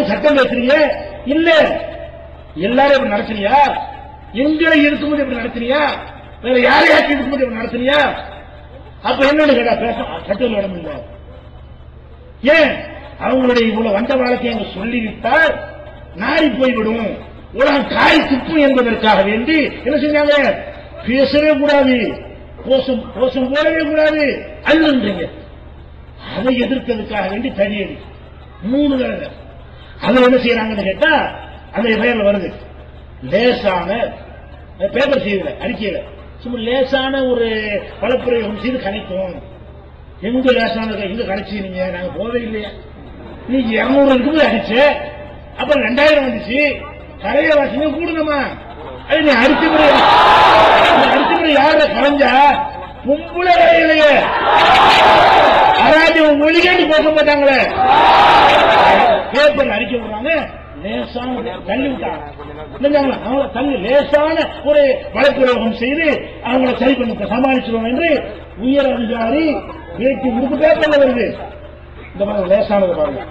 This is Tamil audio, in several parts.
போட்டு சட்டம் பேசுறீங்க? இல்ல. எல்லாரும் இப்படி நடத்துறியா எங்களை இருக்கும்போது இப்படி நடத்துறியா வேற யாரையாச்சும் இருக்கும்போது இப்படி நடத்துறியா அப்ப என்னன்னு கேட்டா பேச சட்டம் இடம் இல்லை. ஏன்? அவங்களுடைய இவ்வளவு வந்த வாழ்க்கையை அங்க சொல்லிவிட்டால் நாரி போய்விடும். உலகம் காய் துப்பும் என்பதற்காக வேண்டி என்ன செஞ்சாங்க பேசவே கூடாது. கோஷம் கோஷம் போடவே கூடாது. அல்லன்றீங்க. அதை எதிர்த்ததுக்காக வேண்டி தனியடி. மூணு தடவை. அதை என்ன செய்யறாங்கன்னு கேட்டா அந்த பெயர்ல வருது. லேசான பேப்பர் செய்யல அறிக்கையில சும்மா லேசான ஒரு பலப்பிரயோகம் செய்து கணிக்கும். எங்க லேசானது எங்க கணிச்சீங்க நாங்க? போவே இல்லையா. நீ இருநூறு இருக்கும்போது அடிச்ச. அப்புறம் ரெண்டாயிரம் வந்துச்சு. கரைய வாசிங்க கூடுங்கம்மா. அது நீ அடிச்ச முறை அடிச்ச முறை யார கலைஞ்சா? கும்புல கரையிலையே. அராஜி மொழிகேட்டு போக மாட்டாங்களே. பேப்பர் அடிக்க விடுறாங்க. லேசான தள்ளி விட்டாங்க. இல்லைங்களா? அவங்கள தள்ளி லேசான ஒரு வழக்குரோகம் செய்து அவங்கள சரி பண்ண சமாளிச்சிருவோம் என்று உயர் அதிகாரி பேட்டி முடிப்பு பேப்பர்ல வருது. இந்த மாதிரி லேசானது பாருங்க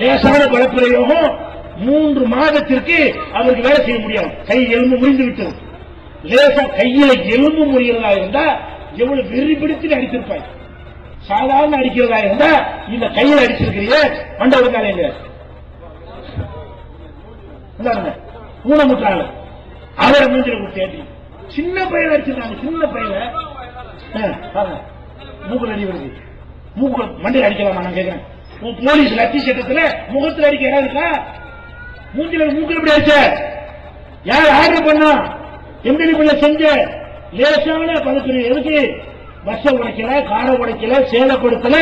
லேசான பலப்பிரயோகம் மூன்று மாதத்திற்கு அவருக்கு வேலை செய்ய முடியாது. கை எலும்பு முறிந்து விட்டது. லேசா கையில எலும்பு முறிகிறதா இருந்தா எவ்வளவு வெறி பிடித்து அடித்திருப்பாங்க சாதாரண அடிக்கிறதா இருந்தா இந்த கையில அடிச்சிருக்கிறீங்க மண்டபம் இருக்காங்க இந்தாருங்க ஊனமுற்றாங்க அவரை மூஞ்சில கொடுத்து சின்ன பையன் அடிச்சிருக்காங்க சின்ன பையன். ஆ, பாருங்க. மூக்கில் அடி வருது. மூக்குல மண்டையில் அடிக்கலாமா? நான் கேட்கிறேன் போலீஸ் லத்தி சட்டத்துல முகத்தில் அடிக்க இடம் இருக்கா? மூஞ்சில மூக்குல எப்படி அடிச்ச? யார் ஆர்டர் பண்ணா? எந்த நீ பண்ண செஞ்ச. லேசான பதக்குறி எதுக்கு? பஸ் உடைக்கல காரை உடைக்கல சேதப்படுத்தல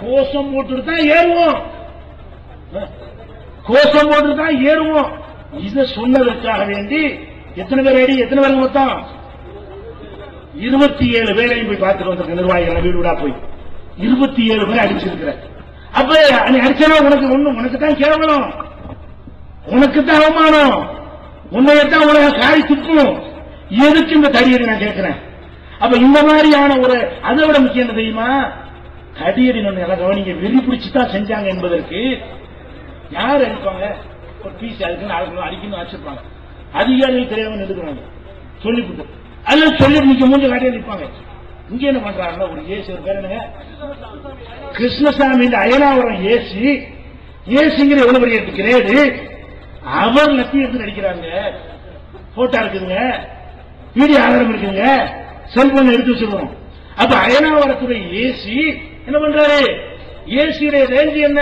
கோஷம் போட்டுட்டு தான் ஏறுவோம் கோஷம் போட்டு தான் ஏறுவோம். இது சொன்னதற்காக வேண்டி எத்தனை பேர் அடி எத்தனை பேர் மொத்தம்? இருபத்தி ஏழு பேரையும் போய் பார்த்துட்டு வந்திருக்க நிர்வாகிகள் வீடு வீடா போய். இருபத்தி ஏழு பேரை அடிச்சிருக்கிற அப்ப நீ அடிச்சனா உனக்கு ஒண்ணு உனக்கு தான் கேவலம். உனக்கு தான் அவமானம். உன்னையத்தான் உலக காய் துப்பும் எதுக்கு இந்த தடியை நான் கேட்கிறேன்? அப்ப இந்த மாதிரியான ஒரு அதை விட முக்கியம் என்ன தெரியுமா? கடியடி நான் நல்லா கவனிங்க. வெறி பிடிச்சுதான் செஞ்சாங்க என்பதற்கு யார் அடிப்பாங்க? ஒரு பீஸ் அதுக்குன்னு ஆளுக்கு அடிக்கணும் வச்சிருப்பாங்க அதிகாரிகள் தெரியாம நிறுத்துறாங்க சொல்லிவிட்டு. அதுல சொல்லி நிக்க மூஞ்சி காட்டியே நிற்பாங்க இங்க என்ன பண்றாங்க ஒரு ஏசி ஒரு பேர் என்னங்க? கிருஷ்ணசாமி இந்த அயனாவரம் ஏசி. ஏசிங்கிற எவ்வளவு பெரிய கிரேடு அவர் லத்தி எடுத்து நடிக்கிறாங்க. போட்டா இருக்குதுங்க. வீடியோ ஆதாரம் இருக்குங்க செல்போன் எடுத்து வச்சிருவோம் அப்ப அயனாவரத்துடைய ஏசி என்ன பண்றாரு? ஏசியுடைய ரேஞ்ச் என்ன?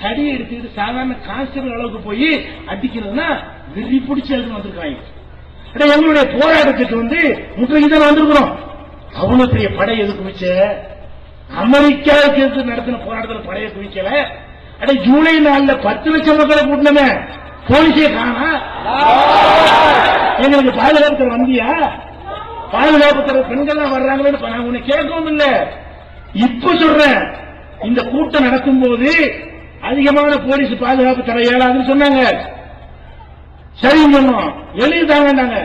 தடி எடுத்துக்கிட்டு சாதாரண கான்ஸ்டபிள் அளவுக்கு போய் அடிக்கிறதுனா வெறி பிடிச்சி எழுதி வந்திருக்காங்க. எங்களுடைய போராட்டத்துக்கு வந்து முற்றுகை தான் வந்திருக்கிறோம். அவ்வளவு பெரிய படை எதுக்கு வச்ச அமெரிக்காவுக்கு எதிர்த்து நடத்தின போராட்டத்தில் படையை குவிக்கல? அட ஜூலை நாலுல பத்து லட்சம் மக்களை கூட்டினமே. போலீஸே காணா? எங்களுக்கு பாதுகாப்பு வந்தியா? பாதுகாப்பு தர பெண்கள் வர்றாங்களேன்னு நான் உன்னை கேட்கவும் இல்ல. இப்ப சொல்றேன் இந்த கூட்டம் நடக்கும் போது அதிகமான போலீஸ் பாதுகாப்பு தர இயலாதுன்னு சொன்னாங்க. சரி சொன்னோம். எழுதி தாங்கன்னாங்க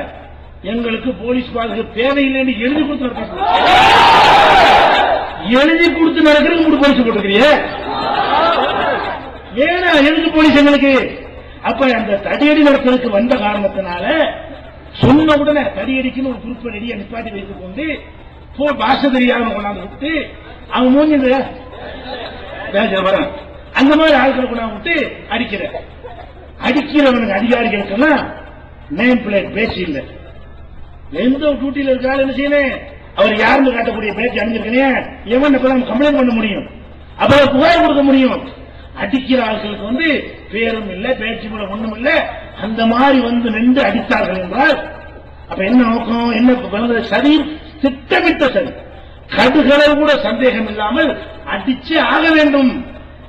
எங்களுக்கு போலீஸ் பாதுகாப்பு தேவையில்லைன்னு எழுதி கொடுத்து நடத்த எழுதி கொடுத்து நடக்கிறது மூணு போலீஸ் போட்டுக்கிறிய வேணா எழுதி போலீஸ் எங்களுக்கு. அப்ப அந்த தடியடி நடத்துறதுக்கு வந்த காரணத்தினால சொன்ன உடனே தடியடிக்குன்னு ஒரு குறிப்பு ரெடியா நிப்பாட்டி வைத்துக் கொண்டு போ பாஷை தெரியாம கொண்டாந்து விட்டு அவன் மூஞ்சி இந்த வரேன் அந்த மாதிரி ஆட்களை கொண்டாந்து விட்டு அடிக்கிற. அடிக்கிறவனுக்கு அதிகாரிகளுக்கெல்லாம் நேம் பிளேட் பேசி இல்லை. எந்த டியூட்டியில் இருக்காரு என்ன செய்யணும்? அவர் யாருன்னு காட்டக்கூடிய பேச்சு அணிஞ்சிருக்கேன்? எவன் இப்ப கம்ப்ளைண்ட் பண்ண முடியும்? அப்ப புகார் கொடுக்க முடியும்? அடிக்கிற ஆட்களுக்கு வந்து பேரும் இல்லை பேச்சு கூட ஒண்ணும் இல்லை. அந்த மாதிரி வந்து நின்று அடித்தார்கள் என்றால் அப்ப என்ன நோக்கம் என்ன சரி திட்டமிட்ட சரி கடுகளவு கூட சந்தேகம் இல்லாமல் அடிச்சு ஆக வேண்டும்.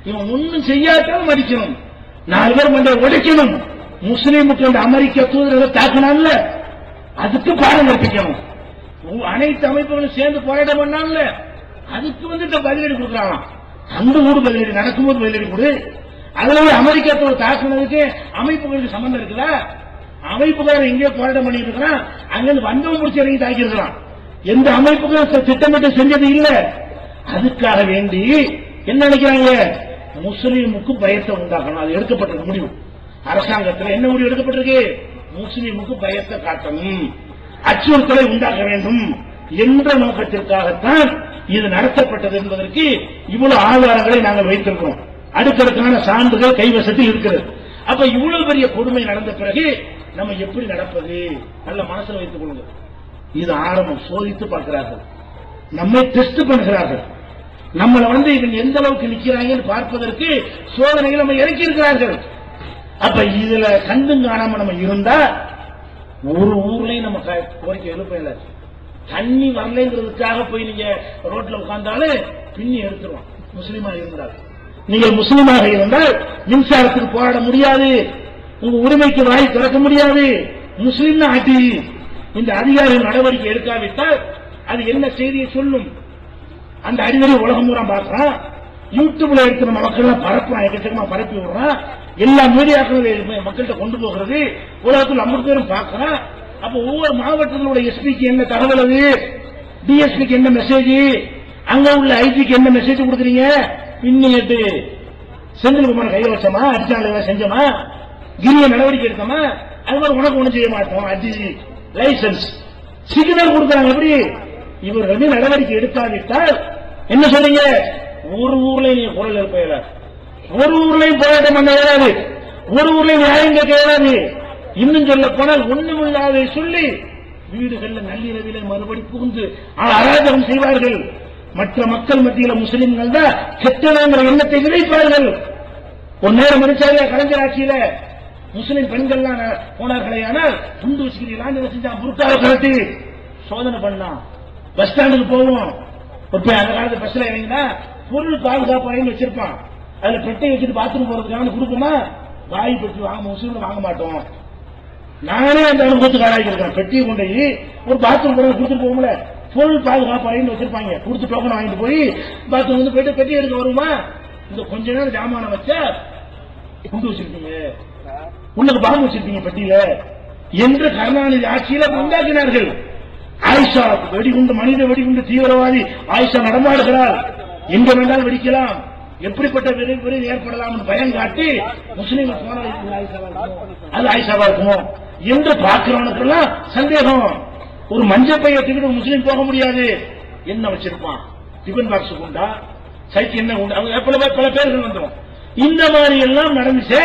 இவன் ஒண்ணும் செய்யாட்டாலும் அடிக்கணும் நாலு பேர் கொண்டு உடைக்கணும். முஸ்லீமுக்கு அந்த அமெரிக்க தூதரவை தாக்கினான்ல அதுக்கு பாடம் கற்பிக்கணும். அனைத்து அமைப்புகளும் சேர்ந்து போராட்டம் பண்ணான்ல அதுக்கு வந்து இந்த பதிலடி கொடுக்கலாம் அந்த ஊர் பதிலடி நடக்கும்போது பதிலடி கொடு. அதுல ஒரு அமெரிக்கத்தோட தாக்குனதுக்கு அமைப்புகளுக்கு சம்பந்தம் இருக்குல்ல அமைப்புக்காரன் எங்கேயோ போராட்டம் பண்ணிட்டு இருக்கிறான். அங்கிருந்து வந்தவன் முடிச்சு இறங்கி தாக்கி இருக்கிறான் எந்த அமைப்புக்கும் திட்டமிட்டு செஞ்சது இல்ல. அதுக்காக வேண்டி என்ன நினைக்கிறாங்க? முஸ்லீமுக்கு பயத்தை உண்டாக்கணும். அது எடுக்கப்பட்டிருக்க முடிவு அரசாங்கத்தில் என்ன முடிவு எடுக்கப்பட்டிருக்கு? முஸ்லீமுக்கு பயத்தை காட்டணும். அச்சுறுத்தலை உண்டாக்க வேண்டும் என்ற நோக்கத்திற்காகத்தான் இது நடத்தப்பட்டது என்பதற்கு இவ்வளவு ஆதாரங்களை நாங்கள் வைத்திருக்கிறோம். அடுக்கடுக்கான சான்றுகள் கைவசத்தில் இருக்கிறது. அப்ப இவ்வளவு பெரிய கொடுமை நடந்த பிறகு நம்ம எப்படி நடப்பது? நல்ல மனசுல வைத்துக் கொள்ளுங்க இது ஆரம்பம். சோதித்து பார்க்கிறார்கள். நம்மை டெஸ்ட் பண்ணுகிறார்கள். நம்மளை வந்து இவங்க எந்த அளவுக்கு நிக்கிறாங்கன்னு பார்ப்பதற்கு சோதனைகள் நம்ம இறக்கி இருக்கிறார்கள். அப்ப இதுல கண்டும் காணாம நம்ம இருந்தா ஒரு ஊர்லயும் நம்ம கோரிக்கை எழுப்ப இல்லை. தண்ணி வரலைங்கிறதுக்காக போய் நீங்க ரோட்ல உட்கார்ந்தாலும் பின்னி எடுத்துருவோம் முஸ்லீமா இருந்தார்கள் நீங்கள் முஸ்லீமாக இருந்தால் மின்சாரத்துக்கு போராட முடியாது. உங்க உரிமைக்கு வாய் திறக்க முடியாது. முஸ்லீம் ஆட்டி இந்த அதிகாரி நடவடிக்கை எடுக்காவிட்டால் அது என்ன செய்தியை சொல்லும்? அந்த அறிவுரை உலகம் பூரா பார்க்கறான். யூடியூப்ல இருக்கிற மக்கள் எல்லாம் பரப்புறான் எக்கச்சக்கமா பரப்பி விடுறான். எல்லா மீடியாக்களும் மக்கள்கிட்ட கொண்டு போகிறது. உலகத்தில் ஐம்பது பேரும் பார்க்கறான். அப்ப ஒவ்வொரு மாவட்டத்திலோட எஸ்பிக்கு என்ன தகவல் அது? டிஎஸ்பிக்கு என்ன மெசேஜ் அங்க உள்ள ஐஜிக்கு என்ன மெசேஜ் கொடுக்குறீங்க? இன்னிட்டு செந்தில்குமார் கையில் வச்சோமா? அடிச்சாங்க செஞ்சோமா? கிரிய நடவடிக்கை எடுத்தோமா? அது மாதிரி உனக்கு ஒண்ணு செய்ய மாட்டோம். அடி லைசன்ஸ் சிக்னல் கொடுக்குறாங்க எப்படி? இவர் வந்து நடவடிக்கை எடுக்காவிட்டால் என்ன சொல்றீங்க? ஒரு ஊர்ல நீ குரல் எழுப்ப இயலாது ஒரு ஊர்லயும் போராட்டம் பண்ண இயலாது. ஒரு ஊர்லயும் நியாயம் கேட்க இயலாது. இன்னும் சொல்ல போனால் ஒண்ணுமில்லாதை சொல்லி வீடுகள்ல நள்ளிரவில மறுபடி புகுந்து அராஜகம் செய்வார்கள். மற்ற மக்கள் மத்தியில் முஸ்லிம்கள் தான் செத்தனாங்கிற எண்ணத்தை விதைப்பார்கள் ஒரு நேரம் இருந்துச்சாங்க கலைஞர் ஆட்சியில முஸ்லிம் பெண்கள்லாம் போனார்களே ஆனால் துண்டு வச்சுக்கிறீங்களான்னு என்ன செஞ்சான் புருக்காவை கலட்டி சோதனை பண்ணான் பஸ் ஸ்டாண்டுக்கு போவோம். இப்ப அந்த காலத்து பஸ்ல இறங்கினா பொருள் பாதுகாப்பு அறைன்னு வச்சிருப்பான். அதுல பெட்டை வச்சுட்டு பாத்ரூம் போறதுக்காக கொடுப்போமா? வாய் பெட்டி வாங்க முஸ்லீம்ல வாங்க மாட்டோம். நானே அந்த அனுபவத்துக்கு ஆராய்ச்சிருக்கேன் பெட்டியை கொண்டு போய் ஒரு பாத்ரூம் போறது கொடுத்துட்டு போகும்ல பொருள் பாதுகாப்பு அறைன்னு வச்சிருப்பாங்க. கொடுத்து டோக்கன் வாங்கிட்டு போய் பாத்ரூம் வந்து போயிட்டு பெட்டி எடுக்க வருமா? இந்த கொஞ்ச நேரம் ஜாமான வச்சா குண்டு வச்சிருக்கீங்க உனக்கு பாம்பு வச்சிருக்கீங்க பெட்டியில. என்று கருணாநிதி ஆட்சியில உண்டாக்கினார்கள். ஆயிஷா வெடிகுண்டு மனித வெடிகுண்டு தீவிரவாதி ஆயிஷா நடமாடுகிறார் எங்க வேண்டாலும் வெடிக்கலாம். எப்படிப்பட்ட விரை விரைவு ஏற்படலாம் பயம் காட்டி முஸ்லீம் போனால் அது ஆயிஷாவா இருக்குமோ? என்று பார்க்கிறவனுக்கெல்லாம் சந்தேகம். ஒரு மஞ்சள் பைய தூக்கிட்டு முஸ்லீம் போக முடியாது. என்ன வச்சிருப்பான் டிபன் பாக்ஸ் கொண்டா சைக்கிள் என்ன உண்டு? அவங்க பல பல பேர்கள் வந்துடும் இந்த மாதிரி எல்லாம் நடந்துச்சே.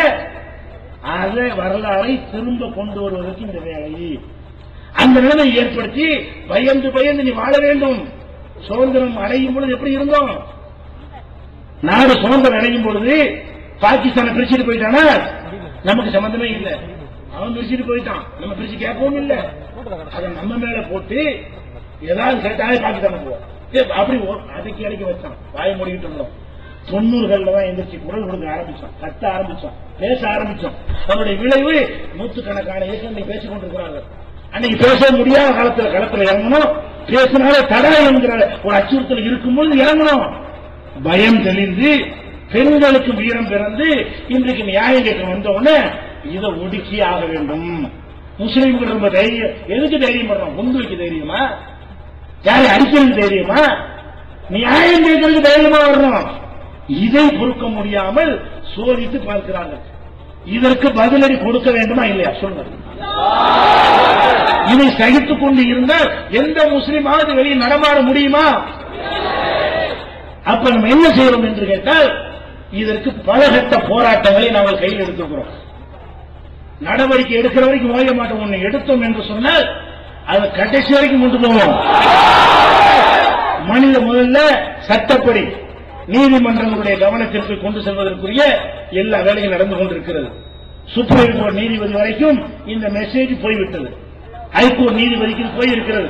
அதை வரலாறை திரும்ப கொண்டு வருவதற்கு இந்த வேலை அந்த நிலைமை ஏற்படுத்தி பயந்து பயந்து நீ வாழ வேண்டும். சுதந்திரம் அடையும் பொழுது எப்படி இருந்தோம்? நாடு சுதந்திரம் அடையும் பொழுது பாகிஸ்தானை பிரிச்சுட்டு போயிட்டானா? நமக்கு சம்பந்தமே இல்லை. அவன் பிரிச்சுட்டு போயிட்டான். நம்ம பிரிச்சு கேட்கவும் இல்லை. அதை நம்ம மேல போட்டு ஏதாவது கேட்டாலே பாகிஸ்தான் போவோம். அப்படி ஒரு- அடக்கி அடக்கி வச்சான். வாய மூடிக்கிட்டு இருந்தோம். தொண்ணூறுகள்ல தான் எந்திரிச்சு குரல் கொடுக்க ஆரம்பிச்சோம் கத்த ஆரம்பிச்சோம் பேச ஆரம்பிச்சோம் அவருடைய விளைவு நூற்றுக்கணக்கான இயக்கங்கள் பேசிக் கொண்டிருக்கிறார்கள். அன்னைக்கு பேச முடியாத காலத்துல களத்துல இறங்கணும். பேசினாலே தடவை என்கிற ஒரு அச்சுறுத்தல் இருக்கும்போது இறங்கணும். பயம் தெளிந்து பெண்களுக்கு வீரம் பிறந்து இன்றைக்கு நியாயம் கேட்க வந்த உடனே இதை ஒடுக்கி ஆக வேண்டும். முஸ்லீம்கள் ரொம்ப தைரியம் எதுக்கு தைரியம் பண்றோம் குண்டு வைக்க தைரியமா? யாரை அடிக்கிறது தைரியமா? நியாயம் கேட்கறதுக்கு தைரியமா வரணும் இதை பொறுக்க முடியாமல் சோதித்து பார்க்கிறாங்க இதற்கு பதிலடி கொடுக்க வேண்டுமா இல்லையா? சொல்லுங்க இதை சகித்துக் கொண்டு இருந்தால் எந்த முஸ்லிமாவது வெளியே நடமாட முடியுமா? அப்ப நம்ம என்ன செய்யறோம் என்று கேட்டால் இதற்கு பல கட்ட போராட்டங்களை நாங்கள் கையில் எடுத்துக்கிறோம். நடவடிக்கை எடுக்கிற வரைக்கும் ஓய மாட்டோம். ஒண்ணு எடுத்தோம் என்று சொன்னால் அதை கடைசி வரைக்கும் கொண்டு போவோம். மனித முதல்ல சட்டப்படி நீதிமன்றங்களுடைய கவனத்திற்கு கொண்டு செல்வதற்குரிய எல்லா வேலையும் நடந்து கொண்டிருக்கிறது. சுப்ரீம் கோர்ட் நீதிபதி வரைக்கும் இந்த மெசேஜ் போய்விட்டது. ஹைகோர்ட் நீதிபதிக்கு போயிருக்கிறது.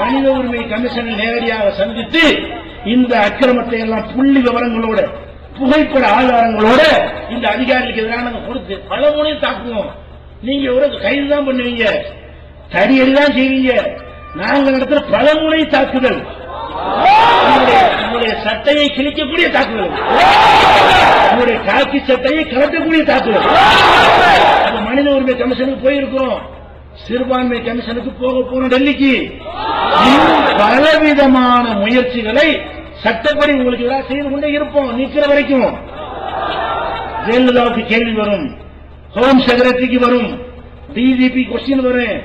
மனித உரிமை கமிஷனை நேரடியாக சந்தித்து இந்த அக்கிரமத்தை எல்லாம் புள்ளி விவரங்களோட புகைப்பட ஆதாரங்களோட இந்த அதிகாரிகளுக்கு எதிராக நாங்க கொடுத்து பல முறை தாக்குவோம். நீங்க ஒரு கைது தான் பண்ணுவீங்க. தடியடி தான் செய்வீங்க. நாங்கள் நடத்துற பல முறை தாக்குதல். உங்களுடைய- சட்டையை கிழிக்கக்கூடிய தாக்குதல். உங்களுடைய காக்கி சட்டையை கலட்டக்கூடிய தாக்குதல். அது மனித உரிமை கமிஷனுக்கு போயிருக்கிறோம் சிறுபான்மை கமிஷனுக்கு போக போன டெல்லிக்கு. இன்னும் பலவிதமான முயற்சிகளை சட்டப்படி உங்களுக்கு எல்லாம் செய்து கொண்டே இருப்போம் நிக்கிற வரைக்கும். ஜெயலலிதாவுக்கு கேள்வி வரும் ஹோம் செக்ரட்டரிக்கு வரும் டிஜிபி கொஸ்டின் வரும்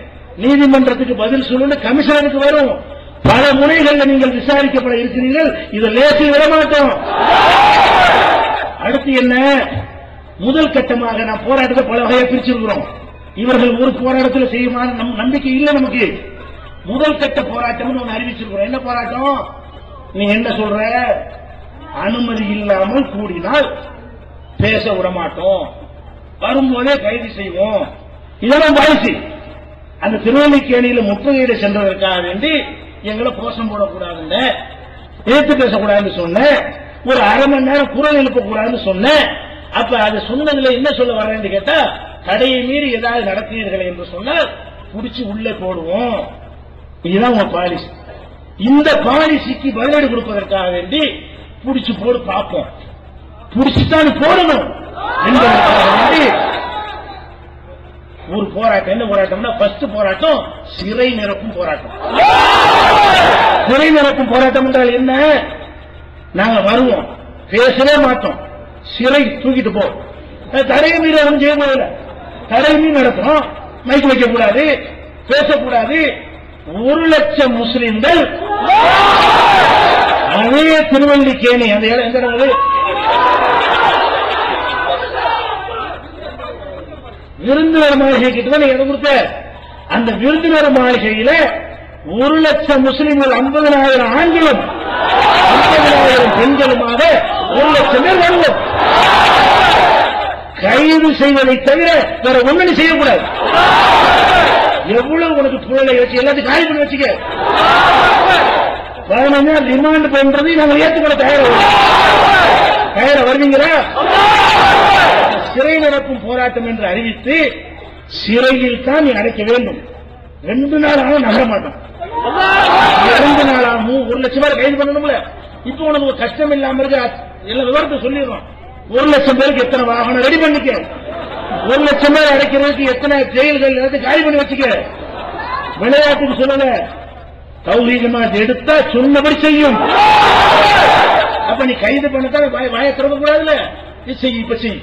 நீதிமன்றத்துக்கு பதில் சொல்லு கமிஷனருக்கு வரும். பல முறைகளில் நீங்கள் விசாரிக்கப்பட இருக்கிறீர்கள் இதை லேசி விடமாட்டோம். அடுத்து என்ன? முதல் கட்டமாக நாம் போராட்டத்தை பல வகையை பிரிச்சிருக்கிறோம். இவர்கள் ஒரு போராட்டத்தில் செய்யுமான நம்பிக்கை இல்லை நமக்கு. முதல் கட்ட போராட்டம் ஒன்று அறிவிச்சிருக்கிறோம். என்ன போராட்டம்? நீ என்ன சொல்ற? அனுமதி இல்லாமல் கூடினால் பேச விட மாட்டோம் வரும்போதே கைது செய்வோம். இதெல்லாம் பாலிசி. அந்த திருவல்லிக்கேணியில முற்றுகையிட சென்றதற்காக வேண்டி எங்களை கோஷம் போடக்கூடாதுங்க. எதிர்த்து பேசக்கூடாதுன்னு சொன்னேன். ஒரு அரை மணி நேரம் குரல் எழுப்பக்கூடாதுன்னு சொன்னேன். அப்ப அது சொன்னதுல என்ன சொல்ல வர்றேன்னு கேட்டா தடையை மீறி ஏதாவது நடத்தினீர்கள் என்று சொன்னால் புடிச்சு உள்ளே போடுவோம். இதுதான் உங்க பாலிசி இந்த பாலிசிக்கு பதிலடி கொடுப்பதற்காக வேண்டி புடிச்சு போடு பார்ப்போம். புடிச்சுதான் போடணும் என்பதற்காக ஒரு போராட்டம். என்ன போராட்டம்னா ஃபர்ஸ்ட் போராட்டம் சிறை நிரப்பும் போராட்டம். சிறை நிரப்பும் போராட்டம் என்றால் என்ன? நாங்க வருவோம். பேசவே மாட்டோம். சிறை தூக்கிட்டு போ. தடை மீறி செய்ய முடியல. தடை மீன் நடத்துறோம். மைக் வைக்க கூடாது பேசக்கூடாது. ஒரு லட்சம் முஸ்லிம்கள் அதே திருவல்லிக்கேணி அந்த இடம் எந்த இடம் விருந்தினர் மாளிகை கிட்ட தான் நீங்க இடம் கொடுத்த. அந்த விருந்தினர் மாளிகையில ஒரு லட்சம் முஸ்லிம்கள் ஐம்பதனாயிரம் ஆண்களும் ஐம்பதனாயிரம் பெண்களுமாக ஒரு லட்சம் பேர் வருவோம் கைது செய்வதை தவிர வேற ஒண்ணு செய்யக்கூடாது. எவ்வளவு உனக்கு புயலை வச்சு எல்லாத்தையும் காலி பண்ணி வச்சுக்க. பதினஞ்சா ரிமாண்ட் பண்றதை நாங்கள் ஏற்றுக்கொள்ள தயாரா தயாரா வருவீங்களா? சிறை நடக்கும் போராட்டம் என்று அறிவித்து சிறையில் தான் நீ அடைக்க வேண்டும். ரெண்டு நாளாக நம்ப நகர மாட்டோம் ரெண்டு நாளாக ஒரு லட்சம் பேர் கைது பண்ணணும்ல. இப்போ உனக்கு கஷ்டம் இல்லாம இருக்க. எல்லா விவரத்தை சொல்லிடுறோம். ஒரு லட்சம் பேருக்கு எத்தனை வாகனம் ரெடி பண்ணிக்க? ஒரு லட்சம் பேர் அடைக்கிறதுக்கு எத்தனை ஜெயில்கள் காலி பண்ணி வச்சுக்க? விளையாட்டுக்கு சொல்லல. தௌஹீதமா எடுத்தா சொன்னபடி செய்யும். அப்ப நீ கைது பண்ணத்தான் வாய- திறக்க கூடாதுல்ல இது செய் இப்ப செய்.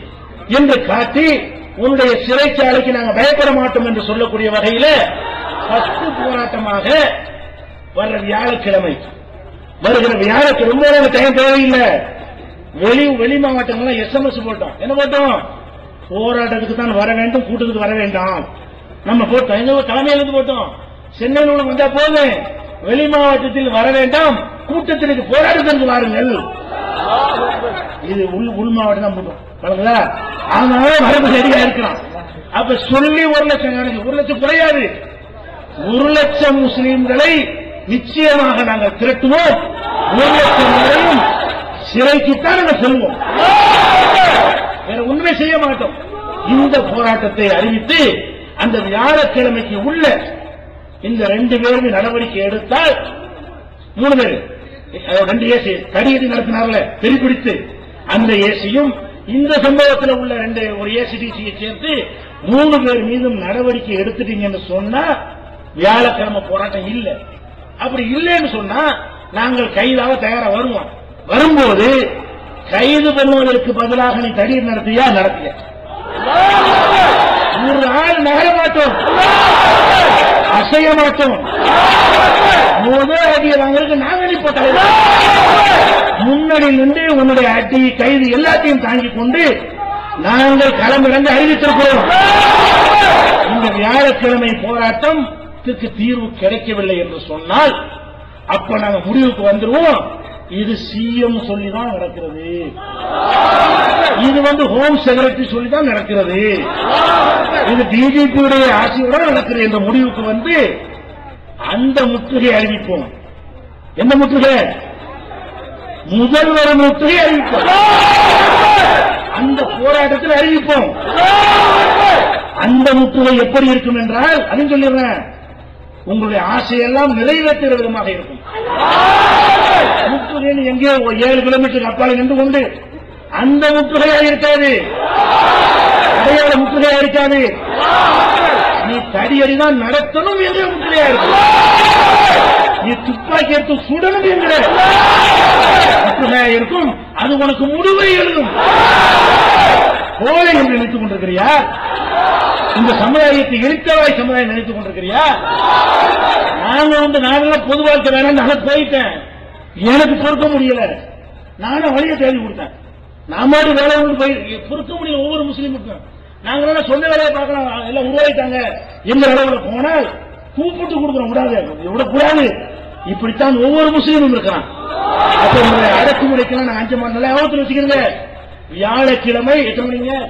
என்று காட்டி உன்னுடைய சிறைச்சாலைக்கு நாங்க பயப்பட மாட்டோம் என்று சொல்லக்கூடிய வகையில ஃபர்ஸ்ட் போராட்டமாக வர்ற வியாழக்கிழமை வருகிற வியாழக்கிழமை ரொம்ப நேரம் டைம் தேவையில்லை. வெளி வெளி மாவட்டங்கள்லாம் எஸ்எம்எஸ் போட்டோம். என்ன போட்டோம்? போராட்டத்துக்கு தான் வர வேண்டும் கூட்டத்துக்கு வர வேண்டாம். நம்ம போட்டோம். எங்க தலைமையிலிருந்து போட்டோம். சென்னையில் உள்ள வந்தா போதும். வெளி மாவட்டத்தில் வர வேண்டாம். கூட்டத்திற்கு போராட்டத்திற்கு வாருங்கள். இது உள் உள் மாவட்டம் தான் போட்டோம். வழங்குதா? அதனால வரப்பு சரியா இருக்கலாம். அப்ப சொல்லி ஒரு லட்சம் ஒரு லட்சம் குறையாது. ஒரு லட்சம் முஸ்லீம்களை நிச்சயமாக நாங்கள் திரட்டுவோம். ஒரு லட்சம் வரையும் சிறைக்குத்தான் நாங்கள் செல்வோம். வேற ஒண்ணுமே செய்ய மாட்டோம். இந்த போராட்டத்தை அறிவித்து அந்த வியாழக்கிழமைக்கு உள்ள இந்த ரெண்டு பேருமே நடவடிக்கை எடுத்தால் மூணு பேர். ரெண்டு ஏசி கடியது நடத்தினார்ல தெரிபிடித்து அந்த ஏசியும் இந்த சம்பவத்தில் உள்ள ரெண்டு ஒரு ஏசிடிசியை சேர்த்து மூணு பேர் மீதும் நடவடிக்கை எடுத்துட்டீங்கன்னு சொன்னா வியாழக்கிழமை போராட்டம் இல்லை. அப்படி இல்லைன்னு சொன்னா நாங்கள் கைதாக தயாரா வருவோம். வரும்போது கைது பண்ணுவதற்கு பதிலாக நீ தடியடி நடத்தியா நடத்திய? ஒரு ஆள் நகர மாட்டோம். அசைய மாட்டோம். முதல் அடியை வாங்குறதுக்கு நாங்க நிற்போம் தலைவர் முன்னாடி நின்று உன்னுடைய அடி கைது எல்லாத்தையும் தாங்கிக் கொண்டு நாங்கள் களமிறந்து அறிவித்திருக்கிறோம் இந்த வியாழக்கிழமை போராட்டம் தீர்வு கிடைக்கவில்லை என்று சொன்னால் அப்ப நாங்க முடிவுக்கு வந்துருவோம். இது சிஎம் சொல்லி தான் நடக்கிறது. இது வந்து ஹோம் செக்ரட்டரி சொல்லி தான் நடக்கிறது. இது பிஜேபியுடைய ஆட்சியோட நடக்கிறது என்ற முடிவுக்கு வந்து அந்த முற்றுகை அறிவிப்போம். எந்த முற்றுகை? முதல்வர் முற்றுகை அறிவிப்போம். அந்த போராட்டத்தில் அறிவிப்போம். அந்த முற்றுகை எப்படி இருக்கும் என்றால் அதுன்னு சொல்லிடுறேன். உங்களுடைய ஆசையெல்லாம் நிறைவேற்றுகிற விதமாக இருக்கும். முற்றுகைன்னு எங்கேயோ ஒரு ஏழு கிலோமீட்டருக்கு அப்பால் நின்று கொண்டு அந்த முற்றுகையா இருக்காது. அடையாள முற்றுகையா இருக்காது. நீ தடியடிதான் நடத்தணும் என்ற முற்றுகையா இருக்கும். நீ துப்பாக்கி எடுத்து சுடணும் என்கிற மட்டுமே இருக்கும். அது உனக்கு முடிவை எழுதும். கோழை என்று நினைத்துக் கொண்டிருக்கிறியா? இந்த சமுதாயத்தை எழுத்தவாய் சமுதாயம் நினைத்துக் கொண்டிருக்கிறியா? நாங்க வந்து நானெல்லாம் பொது வாழ்க்கை வேணாம் நான் போயிட்டேன். எனக்கு பொறுக்க முடியல. நானும் வழியை தேடி கொடுத்தேன். நான் மாதிரி வேலை வந்து போய் பொறுக்க முடியல ஒவ்வொரு முஸ்லீமுக்கும். நாங்க சொந்த வேலையை பார்க்கலாம் எல்லாம் உருவாயிட்டாங்க எங்க அளவுல போனால் கூப்பிட்டு கூடாது விடாது. விடக்கூடாது இப்படித்தான் ஒவ்வொரு முஸ்லீமும் இருக்கிறான் அப்ப உங்களை அடக்குமுறைக்கெல்லாம் நான் அஞ்சு மாதம் நேரம் அவத்துல வச்சுக்கிறேங்க வியாழக்கிழமை எத்தனை மணிங்க?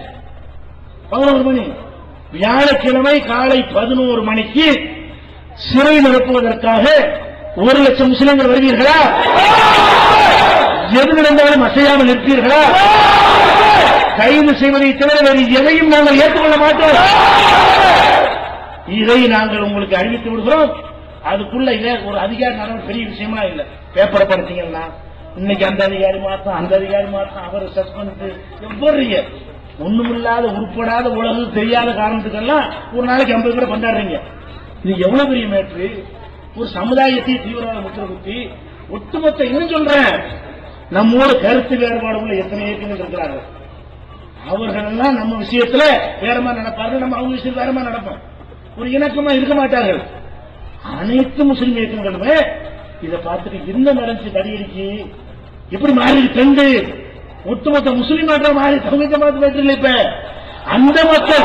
பதினோரு மணி. வியாழக்கிழமை காலை பதினோரு மணிக்கு சிறை நிரப்புவதற்காக ஒரு லட்சம் முஸ்லிம்கள் வருவீர்களா? எது நடந்தாலும் அசையாமல் நிற்பீர்களா கைது செய்வதை தவிர வேறு எதையும் நாங்கள் ஏற்றுக்கொள்ள மாட்டோம். இதை நாங்கள் உங்களுக்கு அறிவித்து விடுகிறோம். அதுக்குள்ள இல்ல ஒரு அதிகாரி நடவடிக்கை பெரிய விஷயமா இல்ல. பேப்பரை படிச்சீங்கன்னா இன்னைக்கு அந்த அதிகாரி மாத்தம் அந்த அதிகாரி மாத்தம் அவர் சஸ்பெண்ட் எவ்வளவு ஒண்ணுமில்லாத உருப்படாத உலகு தெரியாத காரணத்துக்கெல்லாம் ஒரு நாளைக்கு ஐம்பது பேரை கொண்டாடுறீங்க. இது எவ்வளவு பெரிய மேட்ரு ஒரு சமுதாயத்தை தீவிரவாத முத்திர ஒட்டுமொத்த இன்னும் சொல்றேன்? நம்மோட கருத்து வேறுபாடு உள்ள எத்தனை இயக்கங்கள் இருக்கிறார்கள்? அவர்கள் எல்லாம் நம்ம விஷயத்துல வேறமா நடப்பார்கள் நம்ம அவங்க விஷயத்துல வேறமா நடப்போம். ஒரு இணக்கமா இருக்க மாட்டார்கள். அனைத்து முஸ்லிம் இயக்கங்களுமே இதை பார்த்துட்டு என்ன நடந்துச்சு தடியடிக்கு எப்படி மாறி ட்ரெண்டு ஒட்டுமொத்த முஸ்லீம் நாட்டில் மாறி தமிழ் ஜமாத்து பேசுறீங்க இப்ப? அந்த மக்கள்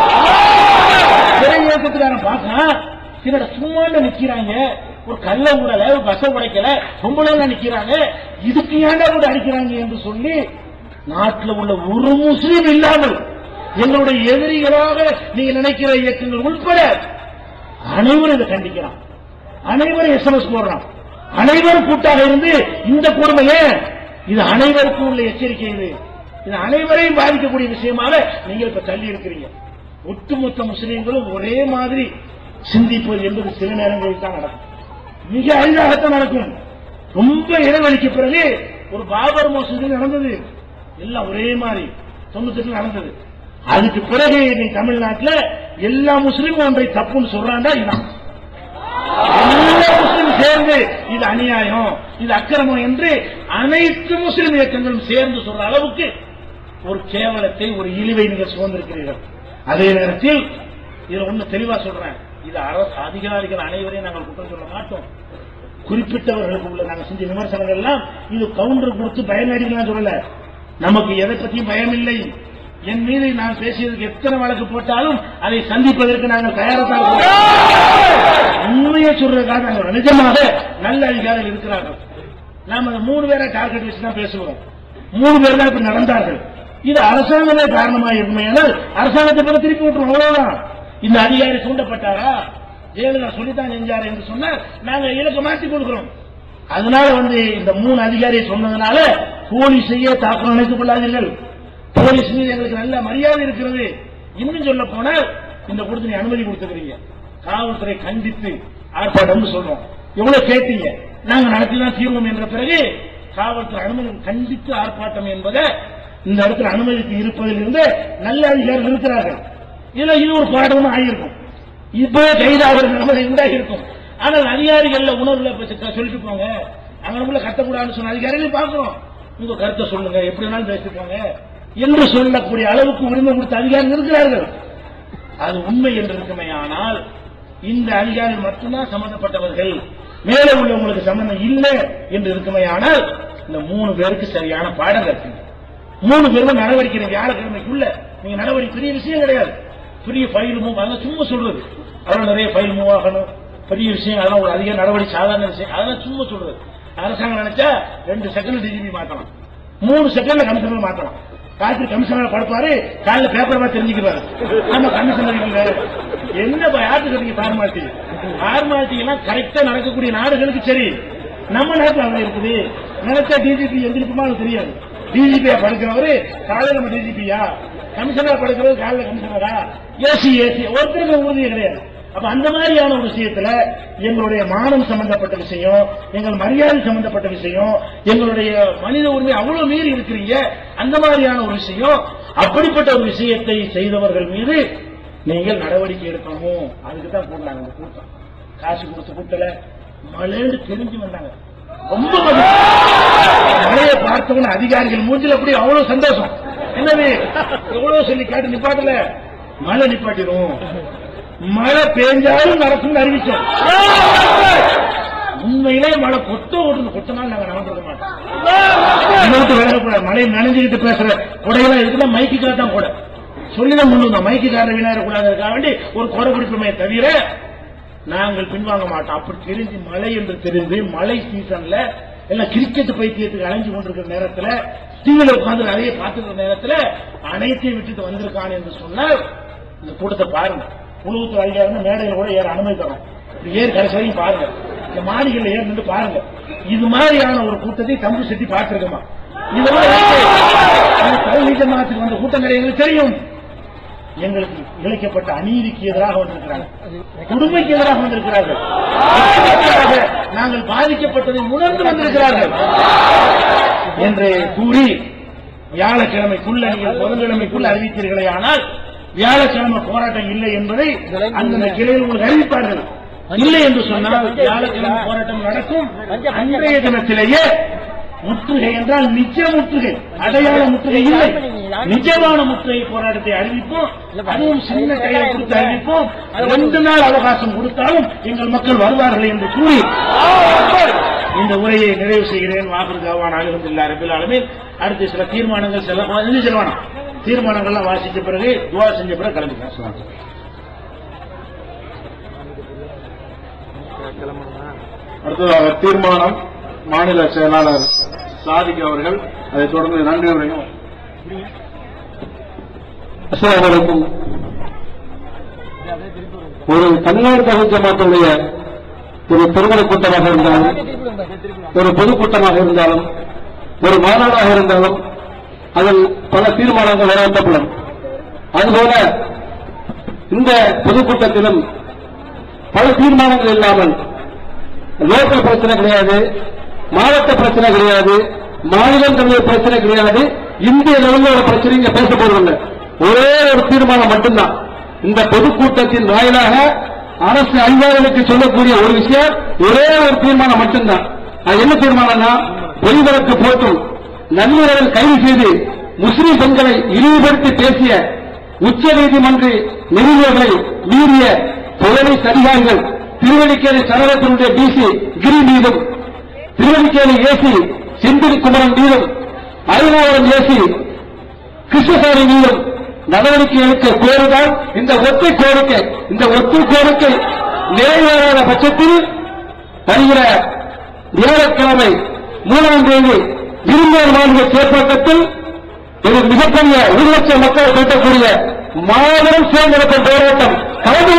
சிறை இயக்கத்துக்காரன் பார்க்கலாம் சிலர் சும்மா நிக்கிறாங்க. ஒரு கல்ல உடல ஒரு பச உடைக்கல பொம்பளை நிக்கிறாங்க. இதுக்கு ஏன்டா கூட அடிக்கிறாங்க என்று சொல்லி நாட்டில் உள்ள ஒரு முஸ்லீம் இல்லாமல் எங்களுடைய எதிரிகளாக நீங்க நினைக்கிற இயக்கங்கள் உட்பட அனைவரும் இதை கண்டிக்கிறான். அனைவரும் எஸ்எம்எஸ் போடுறான். அனைவரும் கூட்டாக இருந்து இந்த கொடுமையை இது அனைவருக்கும் உள்ள எச்சரிக்கை இது. இது அனைவரையும் பாதிக்கக்கூடிய விஷயமாக நீங்கள் இப்ப தள்ளி இருக்கிறீங்க. ஒட்டுமொத்த முஸ்லீம்களும் ஒரே மாதிரி சிந்திப்பது என்பது சில நேரங்களில் தான் நடக்கும். மிக அரிதாகத்தான் நடக்கும். ரொம்ப இடைவெளிக்கு பிறகு ஒரு பாபர் மோசடி நடந்தது. எல்லாம் ஒரே மாதிரி தொண்ணூத்தி நடந்தது. அதுக்கு பிறகு நீ தமிழ்நாட்டில் எல்லா முஸ்லீமும் ஒன்றை தப்புன்னு சொல்றாண்டா இதான் எல்லா முஸ்லீம் சேர்ந்து இது அநியாயம் இது அக்கிரமம் என்று அனைத்து முஸ்லிம் இயக்கங்களும் சேர்ந்து சொல்ற அளவுக்கு ஒரு கேவலத்தை ஒரு இழிவை நீங்கள் சுமந்திருக்கிறீர்கள். அதே நேரத்தில் இதுல ஒண்ணு தெளிவா சொல்றேன். இது அரசு அதிகாரிகள் அனைவரையும் நாங்கள் குற்றம் சொல்ல மாட்டோம். குறிப்பிட்டவர்களுக்கு உள்ள நாங்கள் செஞ்ச விமர்சனங்கள் எல்லாம் இது கவுண்டர் கொடுத்து பயனடிக்கலாம் சொல்லல. நமக்கு எதை பற்றியும் பயம் இல்லை என் மீது நான் பேசியதுக்கு எத்தனை வழக்கு போட்டாலும் அதை சந்திப்பதற்கு நாங்கள் தயாராக உண்மையை சொல்றதுக்காக நாங்கள் நிஜமாக நல்ல அதிகாரிகள் இருக்கிறார்கள். நாம் அந்த மூணு பேரை டார்கெட் வச்சு தான் பேசுவோம் மூணு பேர் தான் இப்ப நடந்தார்கள். இது அரசாங்கமே காரணமாக இருக்குமையானால் அரசாங்கத்தை பிறகு திருப்பி விட்டுரும் அவ்வளவுதான். இந்த அதிகாரி தூண்டப்பட்டாரா? ஜெயலலிதா சொல்லித்தான் செஞ்சாரு என்று சொன்னால் நாங்க இலக்க மாற்றி கொடுக்கிறோம். அதனால வந்து இந்த மூணு அதிகாரி சொன்னதுனால போலீஸையே தாக்கம் நினைத்துக் கொள்ளாதீர்கள். போலீஸ் மீது எங்களுக்கு நல்ல மரியாதை இருக்கிறது. இன்னும் சொல்ல போனால் இந்த கொடுத்து நீ அனுமதி கொடுத்துக்கிறீங்க. காவல்துறை கண்டித்து ஆர்ப்பாட்டம் சொல்றோம். எவ்வளவு கேட்டீங்க? நாங்க நடத்திதான் தீர்வோம் என்ற பிறகு காவல்துறை அனுமதி கண்டித்து ஆர்ப்பாட்டம் என்பதை இந்த இடத்துல அனுமதித்து இருப்பதில் இருந்து நல்ல அதிகாரிகள் இருக்கிறார்கள். இதுல இது ஒரு போராட்டமும் ஆகியிருக்கும். இப்ப கைதாகிற நிலைமை உண்டாகி இருக்கும் ஆனால் அதிகாரிகள் உணர்வுல சொல்லிட்டு போங்க அங்க கத்தக்கூடாதுன்னு சொன்ன அதிகாரிகள் பார்க்கிறோம். உங்க கருத்தை சொல்லுங்க. எப்படி வேணாலும் பேசிருக்காங்க என்று சொல்லக்கூடிய அளவுக்கு உரிமை கொடுத்த அதிகாரம் இருக்கிறார்கள். அது உண்மை என்று இருக்குமே ஆனால் இந்த அதிகாரி மட்டும்தான் சம்பந்தப்பட்டவர்கள். மேலே உள்ளவங்களுக்கு சம்பந்தம் இல்லை என்று இருக்குமே ஆனால் இந்த மூணு பேருக்கு சரியான பாடம் இருக்கு மூணு பேரும் நடவடிக்கை வியாழக்கிழமைக்குள்ள நீங்க நடவடிக்கை பெரிய விஷயம் கிடையாது. பெரிய ஃபைல் மூவ் அதெல்லாம் சும்மா சொல்றது. அதெல்லாம் நிறைய ஃபைல் மூவ் ஆகணும். பெரிய விஷயம் அதெல்லாம் ஒரு அதிக நடவடிக்கை சாதாரண விஷயம். அதெல்லாம் சும்மா சொல்றது. அரசாங்கம் நினைச்சா ரெண்டு செகண்ட் டிஜிபி மாத்தலாம். மூணு செகண்ட்ல கமிஷனர் மாத்தலாம். ராத்திரி கமிஷனர் படுப்பாரு காலையில பேப்பர் பார்த்து தெரிஞ்சுக்கிறாரு நம்ம கமிஷனர் இல்ல என்ன யாருக்கு கட்டிங்க ஃபார்மாலிட்டி ஃபார்மாலிட்டி எல்லாம் கரெக்டா நடக்கக்கூடிய நாடுகளுக்கு சரி. நம்ம நாட்டுல அது இருக்குது. நினைச்சா டிஜிபி எந்திரிப்புமா தெரியாது. டிஜிபியா படுக்கிறவரு காலையில நம்ம டிஜிபியா கமிஷனர் படுக்கிறது காலையில கமிஷனரா ஏசி ஏசி ஒருத்தருக்கு உறுதியே கிடையாது. அப்ப அந்த மாதிரியான ஒரு விஷயத்துல எங்களுடைய மானம் சம்பந்தப்பட்ட விஷயம் எங்கள் மரியாதை சம்பந்தப்பட்ட விஷயம் எங்களுடைய மனித உரிமை அவ்வளவு மீறி இருக்கிறீங்க அந்த மாதிரியான ஒரு விஷயம் அப்படிப்பட்ட ஒரு விஷயத்தை செய்தவர்கள் மீது நீங்கள் நடவடிக்கை எடுக்கணும். அதுக்கு தான் போடுறாங்க இந்த கூட்டம். காசு கொடுத்து கூட்டல மழைன்னு தெரிஞ்சு வந்தாங்க. ரொம்ப மழையை பார்த்தவன அதிகாரிகள் மூஞ்சில அப்படி அவ்வளவு சந்தோஷம். என்னது? எவ்வளவு சொல்லி கேட்டு நிப்பாட்டல? மழை நிப்பாட்டிடும். மழை பெஞ்சாலும் நடக்கும்னு அறிவிச்சோம். உண்மையிலே மழை கொத்த ஓட்டு கொத்தனால நாங்க நடந்துருக்க மாட்டோம். இன்னொருத்தர் விளையாடக்கூடாது மழை நனைஞ்சுக்கிட்டு பேசுற குடையெல்லாம் இருக்குன்னா மைக்குக்காக தான் கூட. சொல்லிதான் முன்னுங்க மைக்குக்கார விளையாடக்கூடாதுக்காக வேண்டி ஒரு கொடை பிடிப்போமே தவிர நாங்கள் பின்வாங்க மாட்டோம். அப்படி தெரிஞ்சு மழை என்று தெரிந்து மழை சீசன்ல எல்லாம் கிரிக்கெட் பைத்தியத்துக்கு அலைஞ்சு கொண்டிருக்கிற நேரத்தில் ஸ்டீவில் உட்கார்ந்து நிறைய பார்த்துருக்கிற நேரத்தில் அனைத்தையும் விட்டுட்டு வந்திருக்கான் என்று சொன்னால் இந்த கூட்டத்தை பாருங்க. புழுவுத்து வழியா இருந்து மேடையில் கூட ஏற அனுமதி தரோம். ஏறி கடைசி வரைக்கும் பாருங்க. இந்த மாடிகள்ல ஏறி நின்று பாருங்க. இது மாதிரியான ஒரு கூட்டத்தை தம்பு செட்டி பார்த்திருக்கமா? இதெல்லாம் ஜமாத்துக்கு வந்த கூட்டம் கிடையாது எங்களுக்கு தெரியும். எங்களுக்கு இழைக்கப்பட்ட அநீதிக்கு எதிராக வந்திருக்கிறார்கள். கொடுமைக்கு எதிராக வந்திருக்கிறார்கள். நாங்கள் பாதிக்கப்பட்டதை உணர்ந்து வந்திருக்கிறார்கள். என்று கூறி வியாழக்கிழமைக்குள்ள நீங்கள் புதன்கிழமைக்குள்ள அறிவித்தீர்களே ஆனால் வியாழக்கிழமை போராட்டம் இல்லை என்பதை அந்தந்த கிளையில் உங்களுக்கு அறிவிப்பார்கள். இல்லை என்று சொன்னால் வியாழக்கிழமை போராட்டம் நடக்கும். அன்றைய தினத்திலேயே முற்றுகை என்றால் நிஜ முற்றுகை. அடையாள முற்றுகை இல்லை. நிஜமான முற்றுகை போராட்டத்தை அறிவிப்போம். அதுவும் சின்ன கையை கொடுத்து அறிவிப்போம். ரெண்டு நாள் அவகாசம் கொடுத்தாலும் எங்கள் மக்கள் வருவார்கள் என்று கூறி இந்த உரையை நிறைவு செய்கிறேன். வாக்குறு கவான் அலுவலா ரபில் ஆலமீன். அடுத்து சில தீர்மானங்கள் செல்ல செல்வானா? தீர்மானங்கள்லாம் வாசிச்ச பிறகு துவா செஞ்ச பிறகு கிளம்பிக்கலாம் அடுத்ததாக தீர்மானம் மாநில செயலாளர் சாதிக் அவர்கள் அதைத் தொடர்ந்து நன்றி உரையும் ஒரு தமிழ்நாடு தமிழ் ஜமாத்துடைய ஒரு திருமண கூட்டமாக இருந்தாலும் ஒரு பொதுக்கூட்டமாக இருந்தாலும் ஒரு மாநாடாக இருந்தாலும் அதில் பல தீர்மானங்கள் நிறைவேற்றப்படும் அதுபோல இந்த பொதுக்கூட்டத்திலும் பல தீர்மானங்கள் இல்லாமல் லோக்கல் பிரச்சனை கிடையாது மாவட்ட பிரச்சனை கிடையாது மாநிலம் பிரச்சனை கிடையாது இந்திய லெவலில் ஒரு பிரச்சனை இங்க பேசப்படுவதில்லை ஒரே ஒரு தீர்மானம் மட்டும்தான். இந்த பொதுக்கூட்டத்தின் வாயிலாக அரசு அதிகாரிகளுக்கு சொல்லக்கூடிய ஒரு விஷயம் ஒரே ஒரு தீர்மானம் மட்டும்தான். அது என்ன தீர்மானம்னா பொய்வழக்கு போட்டும் நண்பர்கள் கைது செய்து முஸ்லிம் பெண்களை இழிவுபடுத்தி பேசிய உச்ச நீதிமன்ற நெறிமுறைகளை மீறிய போலீஸ் அதிகாரிகள் திருவள்ளிக்கேணி சரகத்தினுடைய டிசி கிரி மீதும் திருவள்ளிக்கேணி ஏசி செந்தில் குமரன் மீதும் அருணாவரம் ஏசி கிருஷ்ணசாமி மீதும் நடவடிக்கை எடுக்க கோருதான் இந்த ஒற்றை கோரிக்கை இந்த ஒற்றை கோரிக்கை நிறைவேறாத பட்சத்தில் வருகிற வியாழக்கிழமை மூணாம் தேதி இரும்பூர் மாநில சேப்பாக்கத்தில் ஒரு மிகப்பெரிய ஒரு லட்சம் மக்கள் கூட்டக்கூடிய மாபெரும் சுதந்திரத்தின் போராட்டம். கலந்து